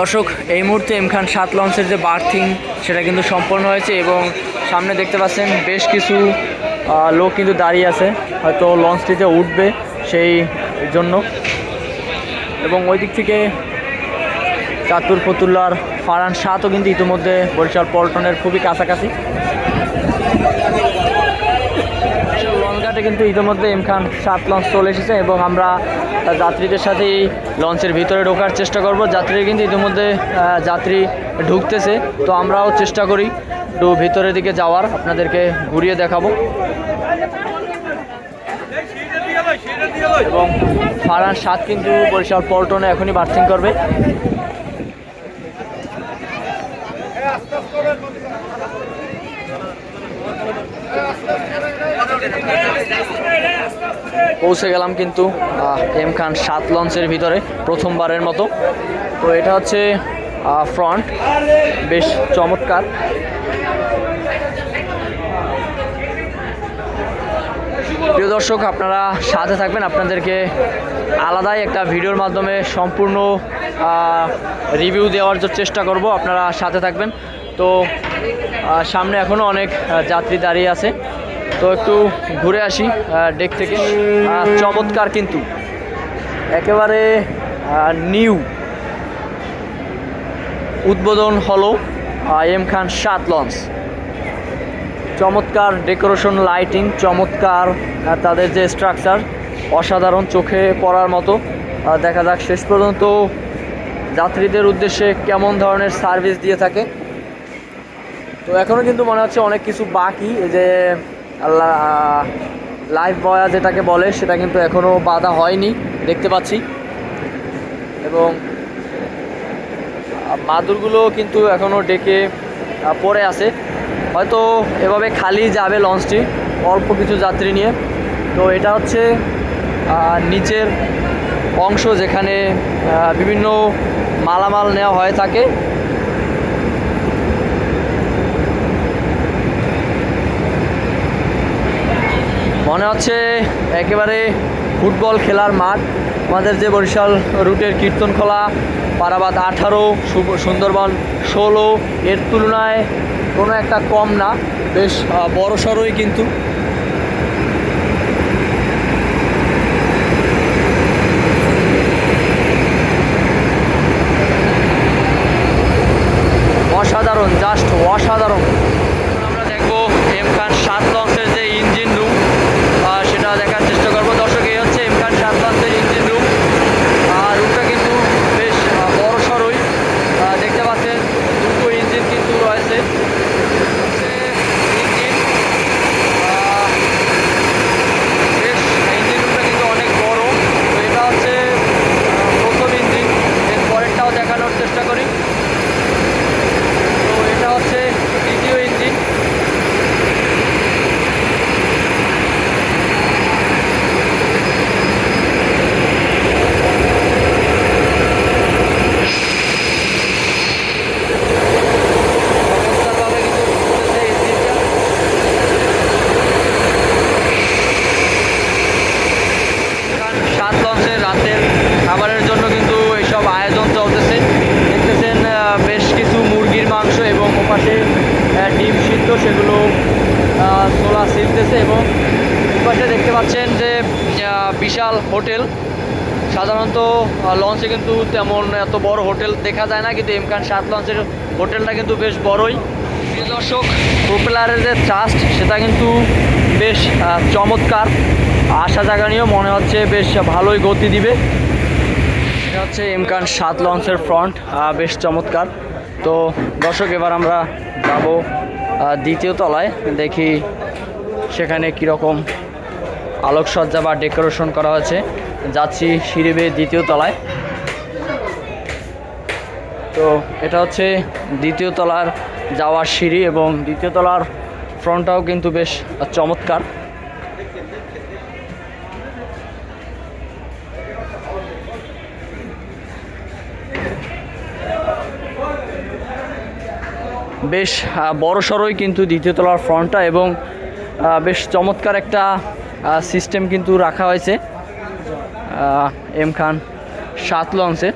দর্শক, এই মুহূর্তে এম খান সাত লঞ্চের যে বার্থিং সেটা কিন্তু সম্পন্ন হয়েছে এবং সামনে দেখতে পাচ্ছেন বেশ কিছু লোক কিন্তু দাঁড়িয়ে আছে। হয়তো লঞ্চটিতে উঠবে সেই জন্য। এবং ওই দিক থেকে চাতুর ফতুল্লার ফারান সাতও কিন্তু ইতিমধ্যে বরিশাল পল্টনের খুবই কাছাকাছি। লঞ্চঘাটে কিন্তু ইতিমধ্যে এম খান সাত লঞ্চ চলে এসেছে এবং আমরা যাত্রীদের সাথে এই লঞ্চের ভিতরে ঢোকার চেষ্টা করব। যাত্রী কিন্তু ইতিমধ্যে যাত্রী ঢুকতেছে। তো আমরাও চেষ্টা করি একটু ভিতরের দিকে যাওয়ার, আপনাদেরকে ঘুরিয়ে দেখাবো। এবং ফারান সাত কিন্তু বরিশাল পল্টনে এখনই বার্থিং করবে। পৌঁছে গেলাম কিন্তু এম খান সাত লঞ্চের ভিতরে, প্রথমবারের মতো। তো এটা হচ্ছে ফ্রন্ট বেশ চমৎকার। প্রিয় দর্শক, আপনারা সাথে থাকবেন, আপনাদেরকে আলাদাই একটা ভিডিওর মাধ্যমে সম্পূর্ণ রিভিউ দেওয়ার চেষ্টা করব, আপনারা সাথে থাকবেন। তো সামনে এখনও অনেক যাত্রী দাঁড়িয়ে আছে। তো একটু ঘুরে আসি ডেক থেকে। চমৎকার কিন্তু। একেবারে নিউ উদ্বোধন হলো এম খান সাত লঞ্চ। চমৎকার ডেকোরেশন, লাইটিং, চমৎকার তাদের যে স্ট্রাকচার, অসাধারণ চোখে পড়ার মতো। দেখা যাক শেষ পর্যন্ত যাত্রীদের উদ্দেশ্যে কেমন ধরনের সার্ভিস দিয়ে থাকে। তো এখনও কিন্তু মনে হচ্ছে অনেক কিছু বাকি যে লাইভ বয়া যেটাকে বলে, সেটা কিন্তু এখনও বাধা হয়নি, দেখতে পাচ্ছি। এবং মাদুরগুলো কিন্তু এখনও ডেকে পড়ে আছে। হয়তো এভাবে খালি যাবে লঞ্চটি, অল্প কিছু যাত্রী নিয়ে। তো এটা হচ্ছে নিচের অংশ যেখানে বিভিন্ন মালামাল নেওয়া হয়ে থাকে। মনে হচ্ছে একেবারে ফুটবল খেলার মাঠ। আমাদের যে বরিশাল রুটের কীর্তনখোলা পারাবাদ আঠারো সুন্দরবন ষোলো, এর তুলনায় কোনো একটা কম না। বেশ বড়সড়ই কিন্তু অসাধারণ জাস্ট অসাধারণ আমরা দেখব এম খান সাত লঞ্চের যে ইঞ্জিন রুম সেটা দেখার চেষ্টা করব দর্শক এই হচ্ছে এম খান সাত লঞ্চের ইঞ্জিন রুম আর রুমটা কিন্তু বেশ বড় সড়ই দেখতে পাচ্ছেন দুটো ইঞ্জিন কিন্তু রয়েছে হচ্ছে ইঞ্জিন আহ, বেশ ইঞ্জিন রুমটা কিন্তু অনেক বড় তো এটা হচ্ছে আহ, প্রথম ইঞ্জিন এর পরেরটাও দেখানোর চেষ্টা করি তো এটা হচ্ছে দ্বিতীয় ইঞ্জিন চমৎকারভাবে কিন্তু ঘুরতেছে ইঞ্জিনটা কারণ সাত লঞ্চের রাতের খাবারের জন্য কিন্তু এইসব আয়োজন চলতেছে। দেখতেছেন বেশ কিছু মুরগির মাংস এবং ওপাশে ডিম সিদ্ধ, সেগুলো ছোলা ছিলতেছে এবং ওপাশে দেখতে পাচ্ছেন যে বিশাল হোটেল। সাধারণত লঞ্চে কিন্তু তেমন এত বড় হোটেল দেখা যায় না, কিন্তু এমকান সাত লঞ্চের হোটেলটা কিন্তু বেশ বড়ই। দর্শক প্রোপেলারের যে ট্রাস্ট সেটা কিন্তু বেশ চমৎকার। আশা জাগানিও মনে হচ্ছে বেশ ভালোই গতি দিবে। এটা হচ্ছে এমকান সাত লঞ্চের ফ্রন্ট বেশ চমৎকার। তো দর্শক, এবার আমরা যাব দ্বিতীয় তলায়। দেখি সেখানে কীরকম আলোকসজ্জা বা ডেকোরেশন করা হয়েছে। যাচ্ছি সিঁড়ি দ্বিতীয় তলায়। তো এটা হচ্ছে দ্বিতীয় তলার যাওয়ার সিঁড়ি এবং দ্বিতীয় তলার ফ্রন্টটাও কিন্তু বেশ চমৎকার। বেশ বড় সড়ই কিন্তু দ্বিতীয় তলার ফ্রন্টটা এবং বেশ চমৎকার একটা সিস্টেম কিন্তু রাখা হয়েছে। এম খান সাত লঞ্চে।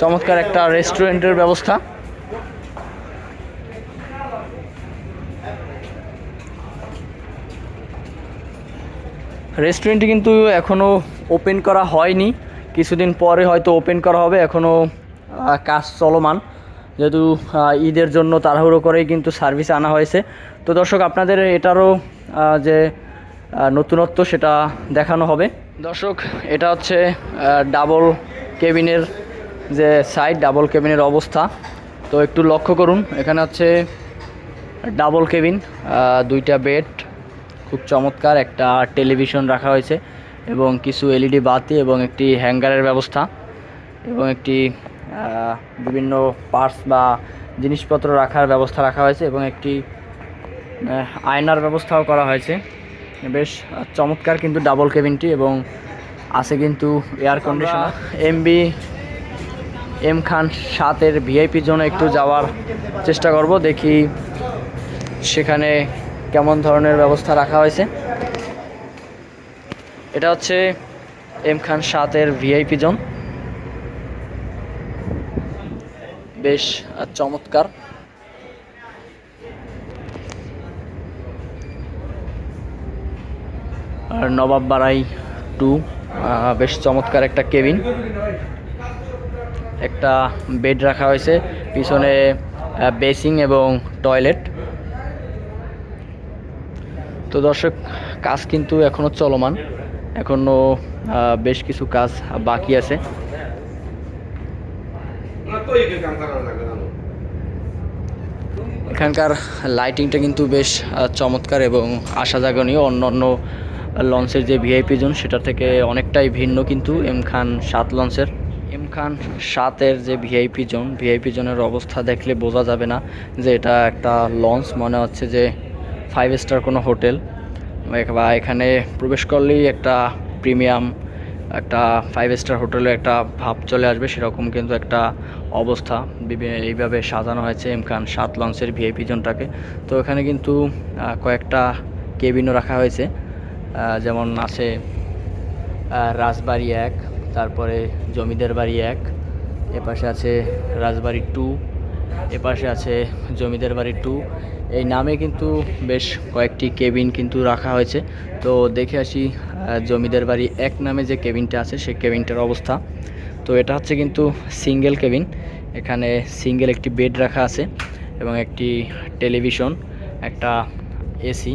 চমৎকার একটা রেস্টুরেন্টের ব্যবস্থা। রেস্টুরেন্টটি কিন্তু এখনও ওপেন করা হয়নি। কিছুদিন পরে হয়তো ওপেন করা হবে। এখনও কাজ চলমান। যেহেতু ঈদের জন্য তাড়াহুড়ো করেই কিন্তু সার্ভিস আনা হয়েছে। তো দর্শক, আপনাদের এটারও যে নতুনত্ব সেটা দেখানো হবে। দর্শক, এটা হচ্ছে ডাবল কেবিনের যে সাইড ডাবল কেবিনের অবস্থা। তো একটু লক্ষ্য করুন। এখানে হচ্ছে ডাবল কেবিন দুইটা বেড খুব চমৎকার একটা টেলিভিশন রাখা হয়েছে এবং কিছু এলইডি বাতি এবং একটি হ্যাঙ্গারের ব্যবস্থা এবং একটি বিভিন্ন পার্টস বা জিনিসপত্র রাখার ব্যবস্থা রাখা হয়েছে এবং একটি আয়নার ব্যবস্থাও করা হয়েছে। বেশ চমৎকার কিন্তু ডাবল কেবিনটি এবং আছে কিন্তু air conditioner MB M Khan সাতের ভিআইপি জোনে একটু যাওয়ার চেষ্টা করব। দেখি সেখানে কেমন ধরনের ব্যবস্থা রাখা হয়েছে। এটা হচ্ছে এম খান সাতের ভিআইপি জোন। বেশ চমৎকার। আর নবাব বাড়াই টু বেশ চমৎকার একটা কেবিন। একটা বেড রাখা হয়েছে, পিছনে বেসিং এবং টয়লেট। তো দর্শক, কাজ কিন্তু এখনও চলমান। এখনও বেশ কিছু কাজ বাকি আছে। এখানকার লাইটিংটা কিন্তু বেশ চমৎকার এবং আশা জাগনীয় অন্য অন্য লঞ্চের যে ভিআইপি জোন সেটা থেকে অনেকটাই ভিন্ন কিন্তু এম খান সাত লঞ্চের এম খান সাতের যে ভিআইপি জোন ভিআইপি জোনের অবস্থা দেখলে বোঝা যাবে না যে এটা একটা লঞ্চ মনে হচ্ছে যে ফাইভ স্টার কোনো হোটেল। বা এখানে প্রবেশ করলেই একটা প্রিমিয়াম, একটা ফাইভ স্টার হোটেলে একটা ভাব চলে আসবে, সেরকম কিন্তু একটা অবস্থা। এইভাবে সাজানো হয়েছে এম খান সাত লঞ্চের ভিআইপি জোনটাকে। তো এখানে কিন্তু কয়েকটা কেবিনও রাখা হয়েছে। যেমন আছে রাজবাড়ি এক, তারপরে জমিদার বাড়ি এক, এপাশে আছে রাজবাড়ি টু এপাশে আছে জমিদার বাড়ি টু এই নামে কিন্তু বেশ কয়েকটি কেবিন কিন্তু রাখা হয়েছে। তো দেখে আসি জমিদার বাড়ি এক নামে যে কেবিনটা আছে, সেই কেবিনটার অবস্থা। তো এটা হচ্ছে কিন্তু সিঙ্গেল কেবিন। এখানে সিঙ্গেল একটি বেড রাখা আছে এবং একটি টেলিভিশন, একটা এসি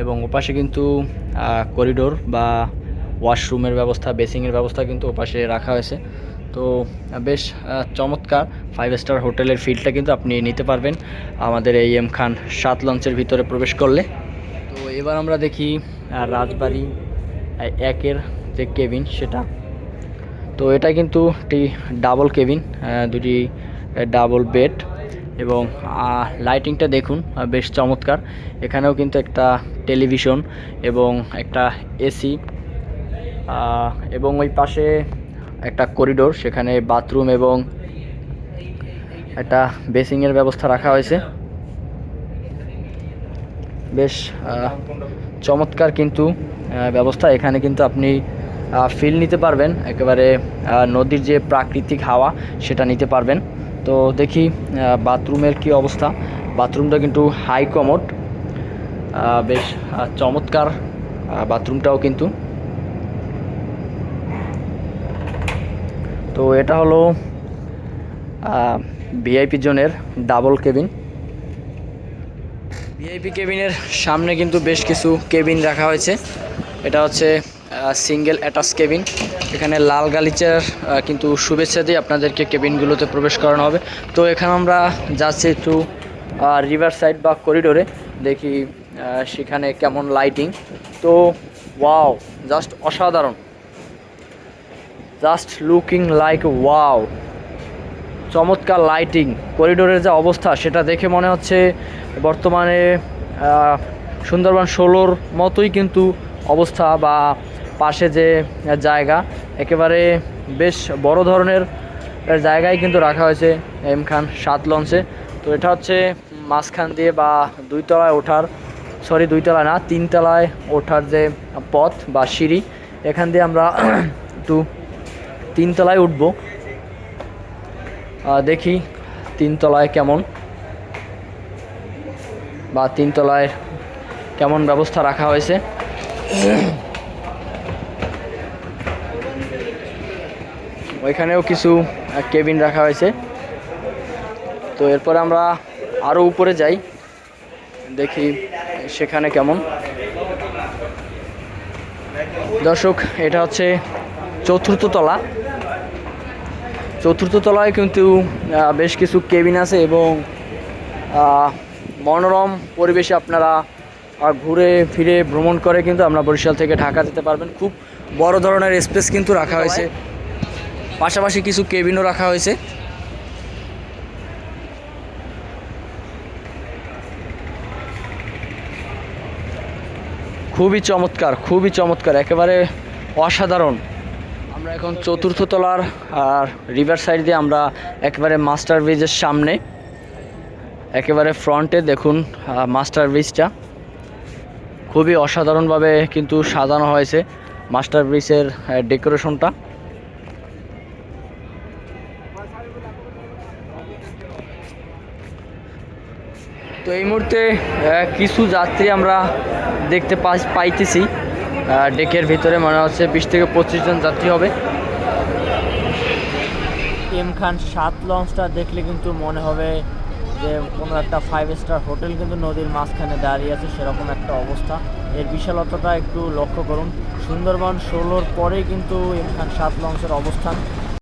এবং ওপাশে কিন্তু করিডোর বা ওয়াশরুমের ব্যবস্থা, বেসিংয়ের ব্যবস্থা কিন্তু ওপাশে রাখা হয়েছে। তো বেশ চমৎকার। ফাইভ স্টার হোটেলের ফিলটা কিন্তু আপনি নিতে পারবেন। আমাদের এই এম খান সাত লঞ্চের ভিতরে প্রবেশ করলে। তো, এবার আমরা দেখি রাজবাড়ি একের যে কেবিন সেটা। তো, এটা কিন্তু একটি ডাবল কেবিন দুটি ডাবল বেড এবং লাইটিংটা দেখুন বেশ চমৎকার। এখানেও কিন্তু একটা টেলিভিশন এবং একটা এসি এবং ওই পাশে একটা করিডোর সেখানে বাথরুম এবং একটা বেসিংয়ের ব্যবস্থা রাখা হয়েছে। বেশ চমৎকার কিন্তু ব্যবস্থা। এখানে কিন্তু আপনি ফিল নিতে পারবেন। একেবারে নদীর যে প্রাকৃতিক হাওয়া, সেটা নিতে পারবেন। তো দেখি বাথরুমের কি অবস্থা। বাথরুমটা কিন্তু হাই কমোড বেশ চমৎকার বাথরুমটাও কিন্তু। তো এটা হলো ভিআইপি জোনের ডাবল কেবিন ভিআইপি কেবিনের সামনে কিন্তু বেশ কিছু কেবিন রাখা হয়েছে। এটা হচ্ছে সিঙ্গেল অ্যাটাচ কেবিন এখানে লাল গালিচার কিন্তু শুভেচ্ছা দিয়ে আপনাদেরকে কেবিনগুলোতে প্রবেশ করানো হবে। তো এখানে আমরা যাচ্ছি একটু রিভার সাইড বা করিডোরে দেখি সেখানে কেমন লাইটিং তো ওয়াও জাস্ট অসাধারণ। Just looking like wow. চমৎকার লাইটিং, করিডোরের যে অবস্থা, সেটা দেখে মনে হচ্ছে বর্তমানে সুন্দরবন ষোলোর মতোই কিন্তু অবস্থা বা পাশে যে জায়গা, একেবারে বেশ বড় ধরনের জায়গায় কিন্তু রাখা হয়েছে এম খান সাত লঞ্চে। তো এটা হচ্ছে মাঝখান দিয়ে বা দুই তলায় ওঠার, সরি দুই তলায় না তিন তলায় ওঠার যে পথ বা সিঁড়ি, এখান দিয়ে আমরা একটু তিনতলায় উঠবো। দেখি তিনতলায় কেমন বা তিনতলায় কেমন ব্যবস্থা রাখা হয়েছে। ওইখানেও কিছু কেবিন রাখা হয়েছে। তো এরপর আমরা আরও উপরে যাই, দেখি সেখানে কেমন। দর্শক, এটা হচ্ছে চতুর্থ তলা। চতুর্থ তলায় কিন্তু বেশ কিছু কেবিন আছে এবং মনোরম পরিবেশে আপনারা ঘুরে ফিরে ভ্রমণ করে কিন্তু আমরা বরিশাল থেকে ঢাকা যেতে পারবেন। খুব বড় ধরনের স্পেস কিন্তু রাখা হয়েছে। পাশাপাশি কিছু কেবিনও রাখা হয়েছে। খুবই চমৎকার খুবই চমৎকার, একেবারে অসাধারণ। আমরা এখন চতুর্থ তলার আর রিভার সাইড দিয়ে আমরা একেবারে মাস্টার ব্রিজের সামনে, একেবারে ফ্রন্টে দেখুন মাস্টার ব্রিজটা খুবই অসাধারণভাবে কিন্তু সাজানো হয়েছে মাস্টার ব্রিজের ডেকোরেশনটা তো এই মুহূর্তে কিছু যাত্রী আমরা দেখতে পাই- পাইতেছি। ডেকের ভিতরে মনে হচ্ছে বিশ থেকে পঁচিশ জন যাত্রী হবে। এম খান সাত লঞ্চটা দেখলে কিন্তু মনে হবে যে কোনো একটা ফাইভ স্টার হোটেল কিন্তু নদীর মাঝখানে দাঁড়িয়ে আছে, সেরকম একটা অবস্থা। এর বিশালতাটা একটু লক্ষ্য করুন। সুন্দরবন ষোলোর পরেই কিন্তু এম খান সাত লঞ্চের অবস্থান।